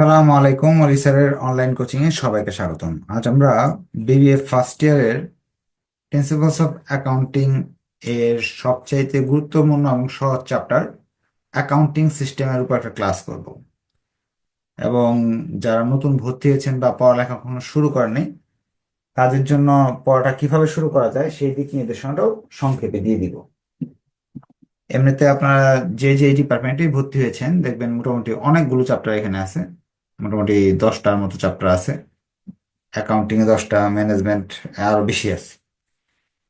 সালামু আলাইকুম, অলি স্যারের অনলাইন কোচিং এ সবাইকে স্বাগতম। আজ আমরা বিবিএ ফার্স্ট ইয়ারের প্রিন্সিপালস অফ অ্যাকাউন্টিং এর সবচাইতে গুরুত্বপূর্ণ এবং সহজ চ্যাপ্টার অ্যাকাউন্টিং সিস্টেমের উপর একটা ক্লাস করব। এবং যারা নতুন ভর্তি হয়েছেন বা পড়ালেখা এখনও শুরু করেনি তাদের জন্য পড়াটা কীভাবে শুরু করা যায় সেই দিক নির্দেশনাটাও সংক্ষেপে দিয়ে দিব। এমনিতে আপনারা যে যে ডিপার্টমেন্টেই ভর্তি হয়েছেন, দেখবেন মোটামুটি অনেকগুলো চ্যাপ্টার এখানে আছে। মোটামুটি দশটার মতো চ্যাপ্টার আছে। অ্যাকাউন্টিং এ দশটা ম্যানেজমেন্ট আরও বেশি আছে।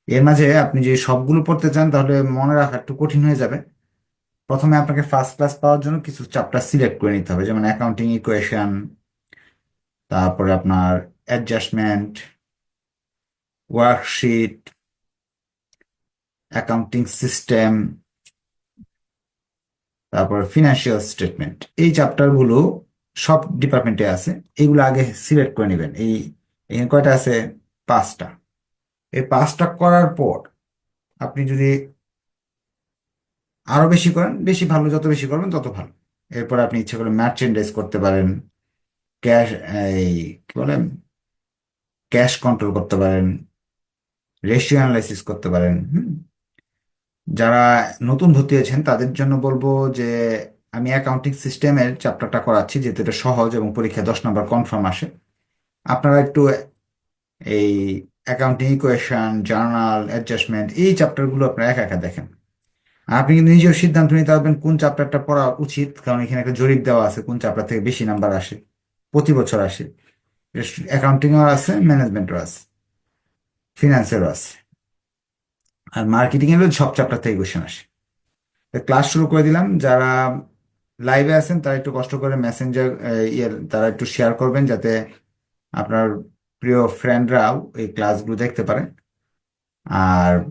এর মাঝে আপনি যে সবগুলো পড়তে চান, তাহলে মনে রাখা একটু কঠিন হয়ে যাবে। প্রথমে আপনাকে ফার্স্ট ক্লাস পাওয়ার জন্য কিছু চ্যাপ্টার সিলেক্ট করে নিতে হবে, যেমন অ্যাকাউন্টিং ইকুয়েশন তারপরে আপনার অ্যাডজাস্টমেন্ট ওয়ার্কশিট অ্যাকাউন্টিং সিস্টেম তারপর ফিনান্সিয়াল স্টেটমেন্ট এই চ্যাপ্টারগুলো সব ডিপার্টমেন্টে আছে। এগুলো আগে সিলেক্ট করে নেবেন। এই কয়টা আছে? পাঁচটা। এই পাঁচটা করার পর আপনি যদি আরও বেশি করেন, বেশি ভালো, যত বেশি করবেন তত ভালো। এরপর আপনি ইচ্ছে করে মার্চেন্ডাইজ করতে পারেন ক্যাশ এই, কি বলে? ক্যাশ কন্ট্রোল করতে পারেন রেশিও অ্যানালাইসিস করতে পারেন যারা নতুন ভর্তি হয়েছেন তাদের জন্য বলব যে আমি অ্যাকাউন্টিং সিস্টেমের চ্যাপ্টারটা করাচ্ছি, যেহেতু এটা সহজ এবং পরীক্ষায় দশ নম্বর কনফার্ম আসে। আপনারা একটু এই অ্যাকাউন্টিং ইকুয়েশন জার্নাল অ্যাডজাস্টমেন্ট এই চ্যাপ্টারগুলো আপনারা একা একা দেখেন। আপনি কিন্তু নিজেও সিদ্ধান্ত নিতে পারবেন কোন চ্যাপ্টারটা পড়া উচিত, কারণ এখানে একটা জরিপ দেওয়া আছে কোন চ্যাপ্টার থেকে বেশি নাম্বার আসে, প্রতি বছর আসে। অ্যাকাউন্টিংও আছে ম্যানেজমেন্টও আছে ফিনান্সেরও আছে। আর মার্কেটিংয়েরও সব চ্যাপ্টার থেকে কোশ্চেন আসে ক্লাস শুরু করে দিলাম, যারা লাইভে আছেন, তারা একটু কষ্ট করে মেসেঞ্জার ইয়ে তারা একটু শেয়ার করবেন যাতে আপনার প্রিয় ফ্রেন্ডরাও এই ক্লাসগুলো দেখতে পারে। আর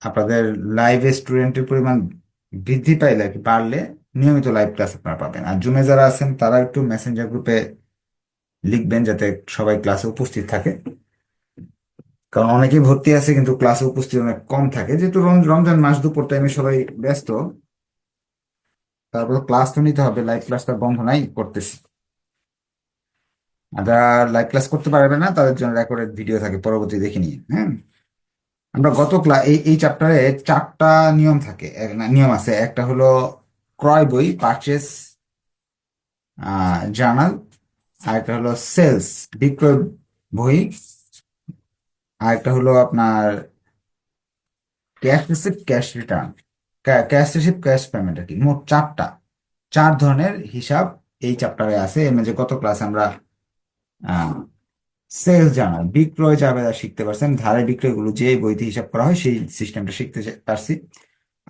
আপনাদের লাইভে স্টুডেন্টের পরিমাণ বৃদ্ধি পাইলে বাড়লে নিয়মিত লাইভ ক্লাস আপনারা পাবেন। আর জুমে যারা আছেন, তারা একটু মেসেঞ্জার গ্রুপে লিখবেন যাতে সবাই ক্লাসে উপস্থিত থাকে। কারণ অনেকেই ভর্তি আছে, কিন্তু ক্লাসে উপস্থিত অনেক কম থাকে। যেহেতু রম- রমজান মাস দুপুর টাইমে সবাই ব্যস্ত তারপর ক্লাস তো নিতে হবে লাইভ ক্লাসটা বন্ধ নাই, করতেছি। আর যারা লাইভ ক্লাস করতে পারবে না, তাদের জন্য রেকর্ডেড ভিডিও থাকে, পরবর্তী দেখে নিয়ে হ্যাঁ? আমরা গত ক্লাস এই এই চ্যাপ্টারে চারটা নিয়ম থাকে নিয়ম আছে। একটা হলো ক্রয় বই পারচেস জার্নাল আর একটা হলো সেলস বিক্রয় বই, আর একটা হলো আপনার cash receipt cash return cash receipt cash payment আর কি। মোট চারটা। চার ধরনের হিসাব এই চ্যাপ্টারে আছে। এর মধ্যে গত ক্লাস আমরা সেলস জার্নাল বিক্রয় জাবেদা শিখতে পারছেন। ধারে বিক্রয়গুলো যে বইতে হিসাব করা হয়, সেই সিস্টেমটা শিখতে পারছি।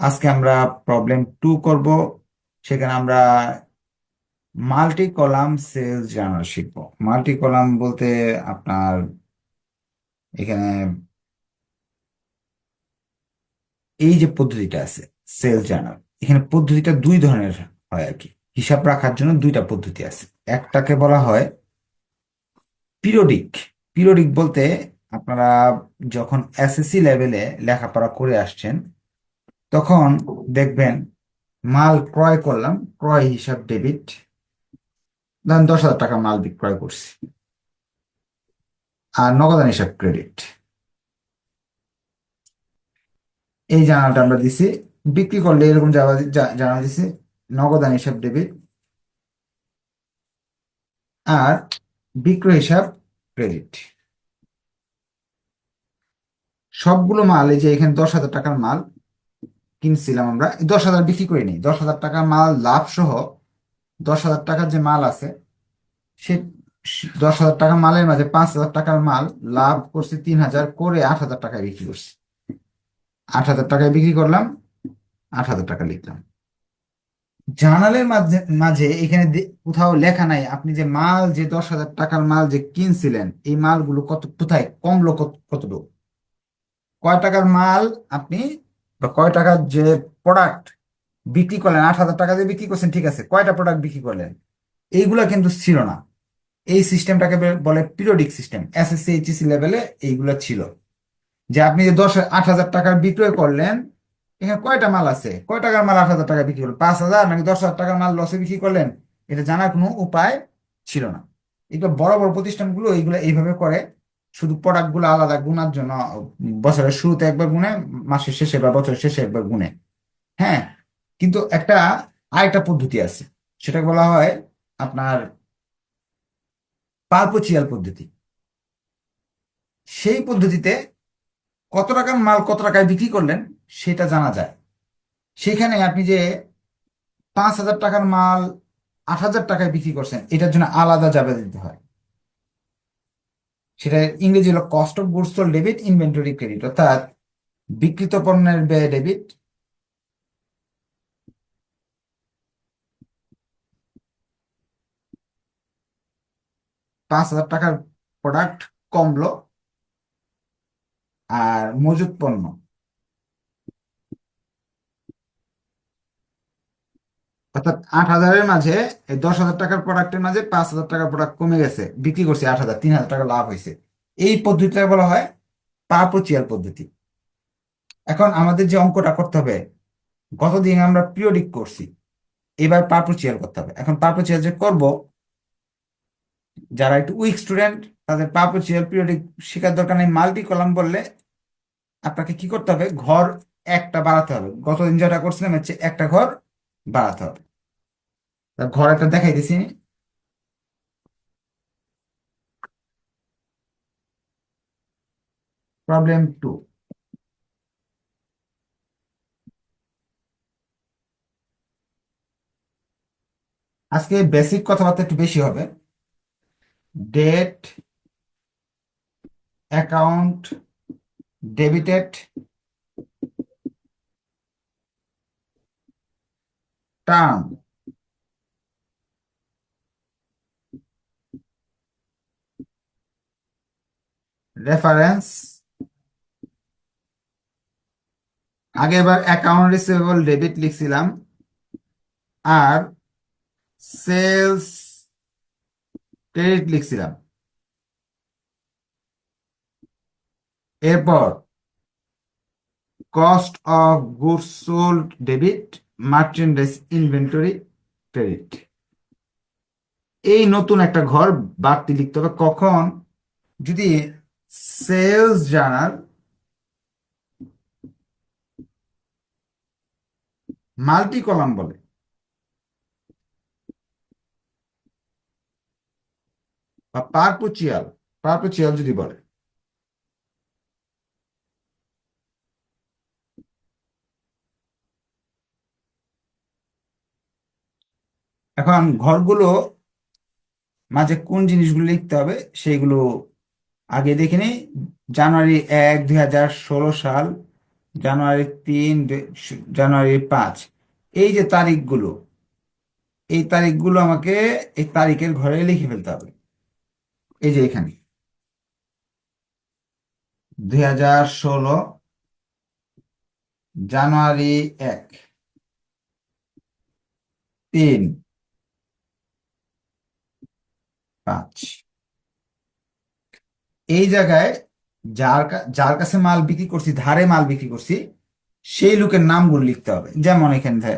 আজকে আমরা প্রবলেম টু করব। সেখানে আমরা মাল্টি কলাম সেলস জার্নাল শিখব। মাল্টি কলাম বলতে আপনার এখানে এই যে পদ্ধতিটা আছে। সেলস জার্নাল এখানে পদ্ধতিটা দুই ধরনের হয় আর কি। হিসাব রাখার জন্য দুইটা পদ্ধতি আছে। একটাকে বলা হয় পিরিয়ডিক। পিরিয়ডিক বলতে আপনারা যখন এসএসসি লেভেলে লেখাপড়া করে আসছেন, তখন দেখবেন মাল ক্রয় করলাম, ক্রয় হিসাব ডেবিট ধরেন দশ হাজার টাকা মাল বিক্রয় করছি। আর নগদান হিসাব ক্রেডিট এই জার্নালটা আমরা দিছি বিক্রি করলে এরকম জার্নাল দিছি নগদান হিসাব ডেবিট আর বিক্রয় হিসাব ক্রেডিট সবগুলো মাল, এই যে এখানে দশ হাজার টাকার মাল কিনছিলাম আমরা দশ হাজার বিক্রি করে নিই দশ হাজার টাকার মাল লাভ সহ দশ হাজার টাকার যে মাল আছে, সে দশ হাজার টাকা মালের মাঝে পাঁচ হাজার টাকার মাল লাভ করছি তিন হাজার, করে আট হাজার টাকায় বিক্রি করছি। আট হাজার টাকায় বিক্রি করলাম আট হাজার টাকা লিখলাম। জার্নালের মাঝে মাঝে এখানে কোথাও লেখা নাই, আপনি যে মাল, যে দশ হাজার টাকার মাল যে কিনছিলেন, এই মালগুলো কত, কোথায়? কমলো কত, কতটুকু? কয় টাকার মাল আপনি, বা কয় টাকার যে প্রোডাক্ট বিক্রি করলেন, আট হাজার টাকা দিয়ে বিক্রি করছেন, ঠিক আছে, কয়টা প্রোডাক্ট বিক্রি করলেন? এইগুলা কিন্তু ছিল না। এই সিস্টেমটাকে বলে periodic system S S SSC HSC লেভেলে এইগুলা ছিল। যে আপনি যে দশ, আট হাজার টাকার বিক্রয় করলেন এখানে কয়টা মাল আছে? কয় টাকার মাল আট হাজার টাকা বিক্রি করলেন পাঁচ হাজার নাকি দশ হাজার টাকার মাল লসে বিক্রি করলেন? এটা জানার কোনো উপায় ছিল না। এগুলো বড় বড় প্রতিষ্ঠানগুলো এইগুলো এইভাবে করে। শুধু প্রোডাক্টগুলো আলাদা গুনার জন্য বছরের শুরুতে একবার গুনে, মাসের শেষে বা বছরের শেষে একবার গুনে। হ্যাঁ কিন্তু একটা আরেকটা পদ্ধতি আছে। সেটাকে বলা হয় আপনার পারপোচিয়াল পদ্ধতি। সেই পদ্ধতিতে কত টাকার মাল কত টাকায় বিক্রি করলেন? সেটা জানা যায়। সেখানে আপনি যে পাঁচ হাজার টাকার মাল আট হাজার টাকায় বিক্রি করছেন, এটার জন্য আলাদা যাবে দিতে হয়। সেটা ইংরেজি হলো cost of goods debit inventory credit অর্থাৎ বিক্রিত পণ্যের ব্যয় ডেবিট পাঁচ হাজার টাকার প্রোডাক্ট কমলো আর মজুত পণ্য। অর্থাৎ আট হাজারের মাঝে এই দশ হাজার টাকার প্রোডাক্টের মাঝে পাঁচ হাজার টাকার প্রোডাক্ট কমে গেছে, বিক্রি করছে আট হাজার, তিন হাজার টাকা লাভ হয়েছে। এই পদ্ধতিটা বলা হয় পারপোচিয়াল পদ্ধতি। এখন আমাদের যে অঙ্কটা করতে হবে, গতদিন আমরা পিরিয়ডিক করছি, এবার পারপোচিয়াল করতে হবে। এখন পারপোচিয়াল যে করব, যারা একটু উইক স্টুডেন্ট তাদের পারপোচিয়াল পিরিয়ডিক শেখার দরকার নেই। মাল্টি কলাম বললে আপনাকে কি করতে হবে? ঘর একটা বাড়াতে হবে। গতদিন যেটা করছিলাম হচ্ছে একটা ঘর বাড়াতে হবে। ঘর একটা দেখাই দিছি প্রবলেম টু আজকে বেসিক কথাবার্তা একটু বেশি হবে। Date account debited term reference আগে এবার অ্যাকাউন্ট রিসিভেবল ডেবিট লিখছিলাম। আর সেলস ক্রেডিট লিখছিলাম। এরপর cost of goods sold debit merchandise inventory credit এই নতুন একটা ঘর বাড়তি লিখতে হবে। কখন? যদি সেলস জার্নাল মাল্টি কলাম বলে। বা পারপোচিয়াল পারপোচিয়াল যদি বলে। এখন ঘরগুলো মাঝে কোন জিনিসগুলো লিখতে হবে, সেইগুলো আগে দেখে নিই জানুয়ারি এক, দুই হাজার ষোলো সাল, জানুয়ারি তিন জানুয়ারি পাঁচ। এই যে তারিখগুলো, এই তারিখগুলো আমাকে এই তারিখের ঘরে লিখে ফেলতে হবে। এই যে এখানে। দুই হাজার ষোলো, জানুয়ারি এক। তিন, পাঁচ। এই জায়গায় যার যার কাছে মাল বিক্রি করছি, ধারে মাল বিক্রি করছি, সেই লোকের নামগুলো লিখতে হবে। যেমন এখানে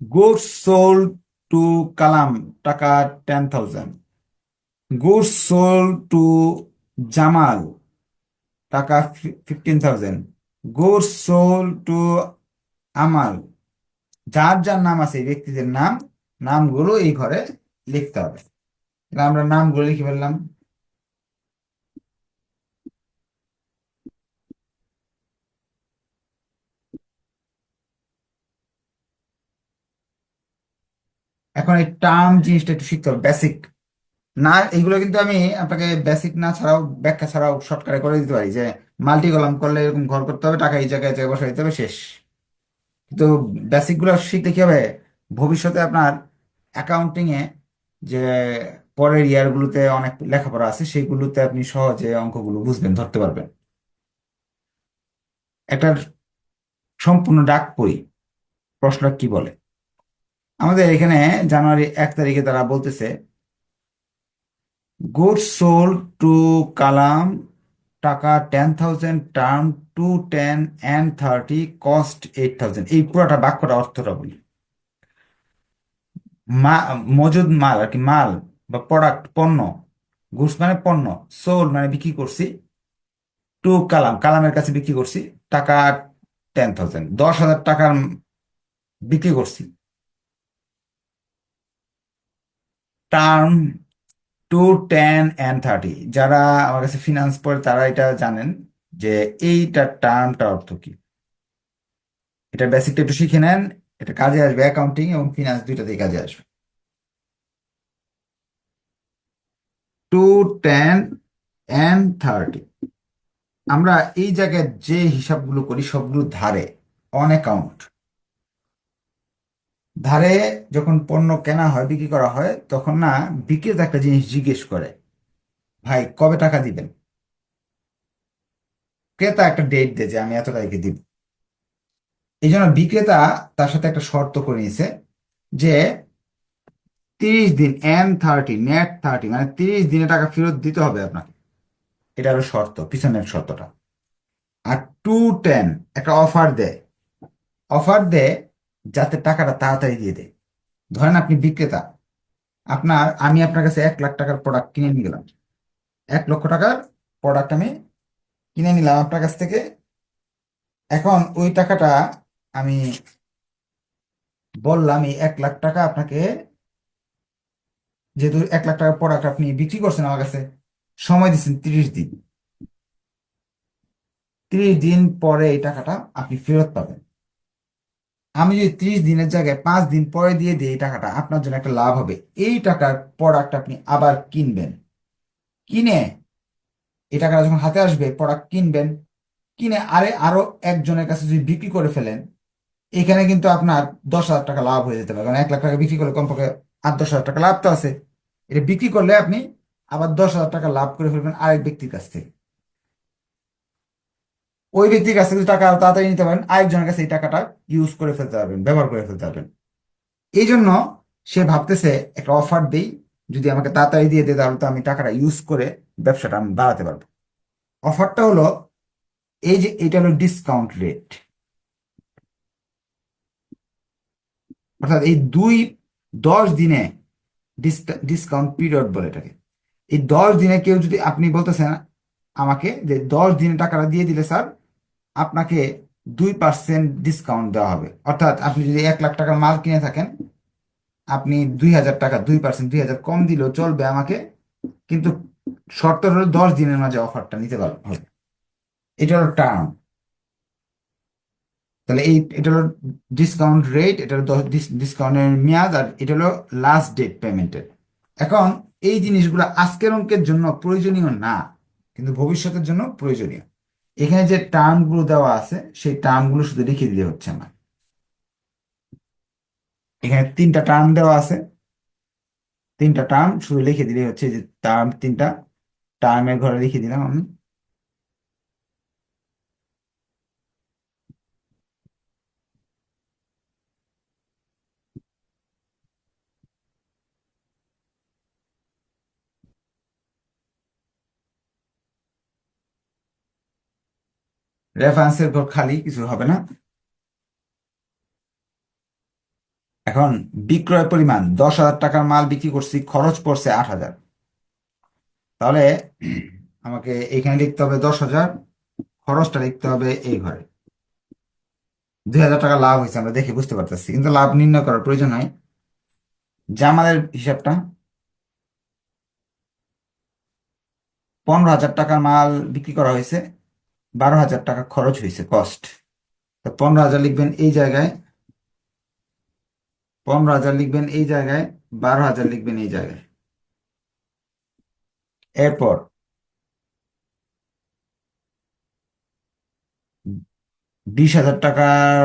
গুডস সোল্ড টু কালাম, টাকা ten thousand. Goods sold to Jamal, টাকা fifteen thousand. Goods sold to Amal, যার যার নাম আছে ব্যক্তিদের নাম, নামগুলো এই ঘরে লিখতে হবে। তাহলে আমরা নামগুলো লিখে ফেললাম। এখন এই টার্ম জিনিসটা একটু শিখতে হবে বেসিক না এগুলো কিন্তু আমি আপনাকে বেসিক না ছাড়াও, ব্যাখ্যা ছাড়াও শর্টকাটে করে দিতে পারি যে মাল্টি কলাম করলে এরকম ঘর করতে হবে, টাকা এই জায়গায় জায়গায় বসাই দিতে হবে, শেষ। কিন্তু বেসিকগুলো শিখলে কি হবে? ভবিষ্যতে আপনার অ্যাকাউন্টিং এ যে পরের ইয়ারগুলোতে অনেক লেখাপড়া আছে, সেইগুলোতে আপনি সহজে অঙ্কগুলো বুঝবেন, ধরতে পারবেন। একটা সম্পূর্ণ ডাক পড়ি, প্রশ্ন কি বলে? আমাদের এখানে জানুয়ারি এক তারিখে তারা বলতেছে গুডস সোল্ড টু কালাম, টাকা ten thousand, term two ten and thirty, cost eight thousand. এই পুরোটা বাক্যটা অর্থটা বলি। মা, মজুদ মাল, আর কি মাল বা প্রোডাক্ট পণ্য গুডস মানে পণ্য সোল মানে বিক্রি করছি, টু কালাম, কালামের কাছে বিক্রি করছি, টাকা টেন থাউজেন্ড দশ হাজার টাকার বিক্রি করছি। Term two ten and thirty যারা আমার কাছে ফিনান্স পড়ে তারা এটা জানেন যে এইটার টার্মটা অর্থ কি। এটা বেসিকটা একটু শিখে নেন এটা কাজে আসবে অ্যাকাউন্টিং এবং ফিনান্স দুইটাতেই কাজে আসবে। টু টেন অ্যান্ড থার্টি আমরা এই জায়গায় যে হিসাবগুলো করি, সবগুলো ধারে অন অ্যাকাউন্ট ধারে যখন পণ্য কেনা হয়, বিক্রি করা হয়, তখন না বিক্রেতা একটা জিনিস জিজ্ঞেস করে, ভাই, কবে টাকা দিবেন? ক্রেতা একটা ডেট দেয় যে, আমি এত তারিখে দিব। এই জন্য বিক্রেতা তার সাথে একটা শর্ত করে নিয়েছে যে তিরিশ দিন এন থার্টি নেট থার্টি মানে তিরিশ দিনে টাকা ফেরত দিতে হবে আপনাকে। এটা হলো শর্ত, পিছনের শর্তটা। আর টু টেন একটা অফার দেয়। অফার দেয় যাতে টাকাটা তাড়াতাড়ি দিয়ে দেয়। ধরেন আপনি বিক্রেতা, আপনার, আমি আপনার কাছে এক লাখ টাকার প্রোডাক্ট কিনে নিয়ে গেলাম। এক লক্ষ টাকার প্রোডাক্ট আমি কিনে নিলাম আপনার কাছ থেকে। এখন ওই টাকাটা আমি বললাম এই এক লাখ টাকা আপনাকে, যেহেতু এক লাখ টাকার প্রোডাক্ট আপনি বিক্রি করছেন আমার কাছে, সময় দিচ্ছেন তিরিশ দিন। তিরিশ দিন পরে এই টাকাটা আপনি ফেরত পাবেন। আমি যদি ত্রিশ দিনের জায়গায় পাঁচ দিন পরে দিয়ে দিই এই টাকাটা, আপনার জন্য একটা লাভ হবে। এই টাকার প্রোডাক্ট আপনি আবার কিনবেন। কিনে এই টাকাটা যখন হাতে আসবে প্রোডাক্ট কিনবেন। কিনে আরে আরও একজনের কাছে যদি বিক্রি করে ফেলেন এখানে কিন্তু আপনার দশ হাজার টাকা লাভ হয়ে যেতে পারে। কারণ এক লাখ টাকা বিক্রি করলে কমপক্ষে আট, দশ হাজার টাকা লাভ তো আছে। এটা বিক্রি করলে আপনি আবার দশ হাজার টাকা লাভ করে ফেলবেন আরেক ব্যক্তির কাছ থেকে। ওই ব্যক্তির কাছ থেকে টাকা তাড়াতাড়ি নিতে পারেন, আরেকজনের কাছে এই টাকাটা ইউজ করে ফেলতে পারবেন, ব্যবহার করে ফেলতে পারবেন। এই জন্য সে ভাবতেছে, একটা অফার দেই, যদি আমাকে তাড়াতাড়ি দিয়ে দেয়, তাহলে তো আমি টাকাটা ইউজ করে ব্যবসাটা আমি বাড়াতে পারব। অফারটা হলো, এই যে এটা হলো ডিসকাউন্ট রেট অর্থাৎ এই দুই দশ দিনে ডিসকাউন্ট পিরিয়ড বলে এটাকে। এই দশ দিনে কেউ যদি আপনি বলতেছেন আমাকে যে দশ দিনে টাকাটা দিয়ে দিলে স্যার, আপনাকে দুই পার্সেন্ট ডিসকাউন্ট দেওয়া হবে। অর্থাৎ আপনি যদি এক লাখ টাকার মাল কিনে থাকেন, আপনি দুই হাজার টাকা, দুই পার্সেন্ট দুই হাজার কম দিলেও চলবে আমাকে, কিন্তু শর্ত হলো দশ দিনের মাঝে অফারটা নিতে পারবে হবে এটা হলো টার্ম তাহলে এই, এটা হলো ডিসকাউন্ট রেট এটা হলো ডিসকাউন্টের মেয়াদ, আর এটা হলো লাস্ট ডেট পেমেন্টের এখন এই জিনিসগুলো আজকের অঙ্কের জন্য প্রয়োজনীয় না, কিন্তু ভবিষ্যতের জন্য প্রয়োজনীয়। এখানে যে টার্মগুলো দেওয়া আছে, সেই টার্মগুলো শুধু লিখে দিলে হচ্ছে আমার এখানে তিনটা টার্ম দেওয়া আছে। তিনটা টার্ম শুধু লিখে দিলে হচ্ছে যে টার্ম তিনটা টার্মের ঘরে লিখে দিলাম আমি। রেফারেন্সের ঘর খালি কিছু হবে না। এখন, বিক্রয় পরিমাণ, দশ হাজার টাকার মাল বিক্রি করছি, খরচ পড়ছে আট হাজার। তাহলে, আমাকে এখানে লিখতে হবে দশ হাজার, খরচটা লিখতে হবে এই ঘরে। দুই হাজার টাকা লাভ হয়েছে, আমরা দেখে বুঝতে পারতেছি, কিন্তু লাভ নির্ণয় করার প্রয়োজন নাই। জামালের হিসাবটা, পনেরো হাজার টাকার মাল বিক্রি করা হয়েছে বারো হাজার টাকা খরচ হয়েছে কস্ট পনেরো হাজার লিখবেন এই জায়গায়, পনেরো হাজার লিখবেন এই জায়গায়, বারো হাজার লিখবেন এই জায়গায়। এরপর, বিশ হাজার টাকার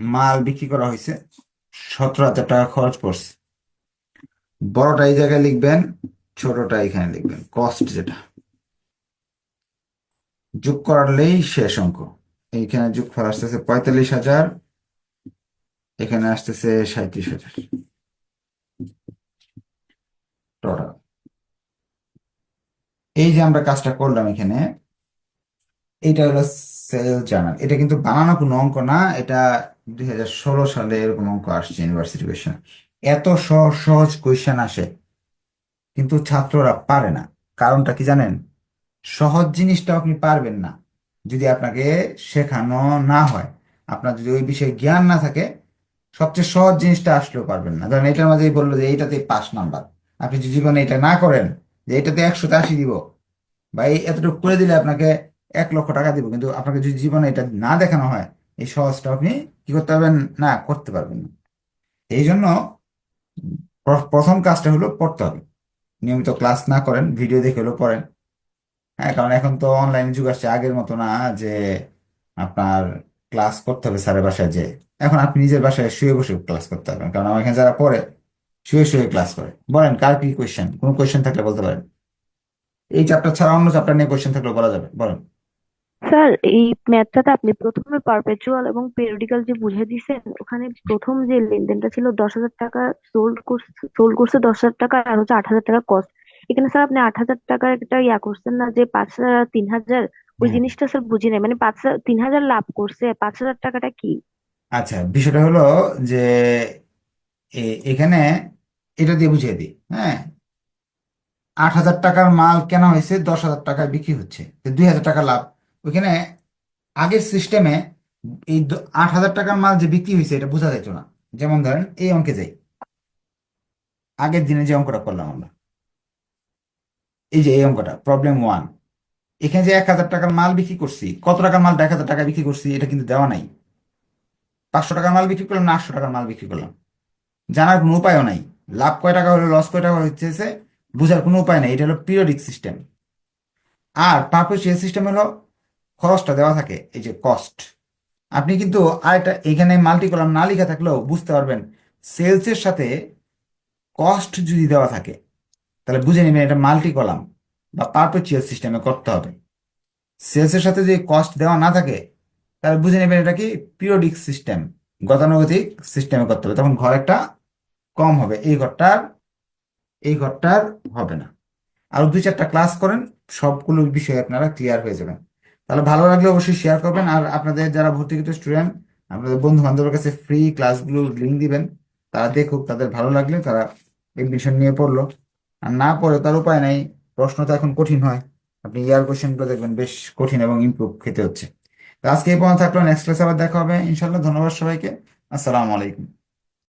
মাল বিক্রি করা হয়েছে, সতেরো হাজার টাকা খরচ পড়ছে। বড়টা এই জায়গায় লিখবেন, ছোটটা এখানে লিখবেন কস্ট যেটা। যোগ করলেই শেষ অঙ্ক। এইখানে যোগফল আসতেছে পঁয়তাল্লিশ হাজার, এখানে আসতেছে সাঁত্রিশ হাজার। এই যে আমরা কাজটা করলাম এখানে, এটা হলো সেল জার্নাল। এটা কিন্তু বানানো কোনো অঙ্ক না, এটা দুই হাজার ষোলো সালে এরকম অঙ্ক আসছে ইউনিভার্সিটি কোয়েশন এত সহজ কোয়েশ্চেন আসে, কিন্তু ছাত্ররা পারে না। কারণটা কি জানেন? সহজ জিনিসটা আপনি পারবেন না। যদি আপনাকে শেখানো না হয়, আপনার যদি ওই বিষয়ে জ্ঞান না থাকে, সবচেয়ে সহজ জিনিসটা আসলেও পারবেন না। ধরেন এটার মাঝেই বলল যে এইটাতে পাস নাম্বার। আপনি যদি জীবনে এটা না করেন, যে এটাতে একশোতে আশি দিব, বা এই এতটুকু করে দিলে আপনাকে এক লক্ষ টাকা দিব, কিন্তু আপনাকে যদি জীবনে এটা না দেখানো হয়, এই সহজটা আপনি কি করতে পারবেন? না, করতে পারবেন না। এই জন্য প্রথম কাজটা হলো পড়তে হবে। নিয়মিত ক্লাস না করেন, ভিডিও দেখে হলেও পড়েন। হ্যাঁ কারণ এখন তো অনলাইন যুগ আসছে। আগের মতো না যে আপনার ক্লাস করতে হবে স্যারের বাসায় যে এখন আপনি নিজের বাসায় শুয়ে বসে ক্লাস করতে পারবেন। কারণ আমার এখানে যারা পড়ে, শুয়ে শুয়ে ক্লাস করে। বলেন, কার কি কোয়েশ্চেন কোনো কোয়েশ্চেন থাকলে বলতে পারেন। এই চ্যাপ্টার ছাড়া অন্য চ্যাপ্টার নিয়ে কোয়েশ্চেন থাকলে বলা যাবে। বলেন। স্যার, এই ম্যাথটাতে আপনি প্রথমে পারপেচুয়াল এবং পেরিওডিক্যাল যে বুঝিয়ে দিয়েছেন, ওখানে প্রথম যে লেনদেনটা ছিল দশ হাজার টাকা সোল্ড করছে সোল্ড করছে দশ হাজার টাকা আর হচ্ছে আট হাজার টাকা কস্ট এখানে স্যার আপনি আট হাজার টাকার একটা ইয়া করছেন না যে পাঁচ হাজার আর তিন হাজার ওই জিনিসটা স্যার বুঝি নাই। মানে পাঁচ হাজার তিন হাজার লাভ করছে পাঁচ হাজার টাকাটা কি? আচ্ছা বিষয়টা হলো যে এখানে এটা দিয়ে বুঝিয়ে দিই হ্যাঁ? আট হাজার টাকার মাল কেনা হয়েছে? দশ হাজার টাকায় বিক্রি হচ্ছে। দুই হাজার টাকা লাভ। ওইখানে আগের সিস্টেমে এই আট হাজার টাকার মাল যে বিক্রি হয়েছে এটা বোঝা যেত না। যেমন ধরেন এই অঙ্কে যাই। আগের দিনে যে অঙ্কটা করলাম আমরা। এই যে এই অঙ্কটা প্রবলেম ওয়ান এখানে যে এক হাজার টাকার মাল বিক্রি করছি, কত টাকার মাল এক হাজার টাকা বিক্রি করছি, এটা কিন্তু দেওয়া নাই। পাঁচশো টাকার মাল বিক্রি করলাম না, আটশো টাকার মাল বিক্রি করলাম। জানার কোনো উপায়ও নাই। লাভ কয় টাকা হলো লস কয় টাকা হচ্ছে বোঝার কোনো উপায় নাই, এটা হলো পিরিয়ডিক সিস্টেম আর পারপেচুয়াল সিস্টেম হলো, খরচটা দেওয়া থাকে, এই যে কস্ট আপনি কিন্তু আর আরেকটা, এখানে মাল্টি কলাম না লেখা থাকলেও বুঝতে পারবেন সেলসের সাথে কস্ট যদি দেওয়া থাকে তাহলে বুঝে নেবেন এটা মাল্টি কলাম বা পারপেচুয়াল সিস্টেমে করতে হবে। সেলসের সাথে যদি কস্ট দেওয়া না থাকে, তাহলে বুঝে নেবেন এটা কি পিরিয়ডিক সিস্টেম গতানুগতিক সিস্টেমে করতে হবে। তখন ঘর একটা কম হবে, এই ঘরটার এই ঘরটার হবে না। আর দুই চারটা ক্লাস করেন, সবগুলো বিষয় আপনারা ক্লিয়ার হয়ে যাবেন। তাহলে ভালো লাগলে অবশ্যই শেয়ার করবেন। আর আপনাদের যারা ভর্তিকৃত স্টুডেন্ট আপনাদের বন্ধু বান্ধবের কাছে ফ্রি ক্লাসগুলো লিঙ্ক দিবেন, তারা দেখুক, তাদের ভালো লাগলে তারা এডমিশন নিয়ে পড়ল। আর না পড়ে তার উপায় নাই। প্রশ্ন তো এখন কঠিন হয়। আপনি ইয়ারগুলো দেখবেন বেশ কঠিন এবং ইম্প্রুভ খেতে হচ্ছে। তো আজকে এই পর্যন্ত থাকল। নেক্সট ক্লাসে আবার দেখা হবে। ইনশাল্লাহ ধন্যবাদ সবাইকে। আসসালামু আলাইকুম।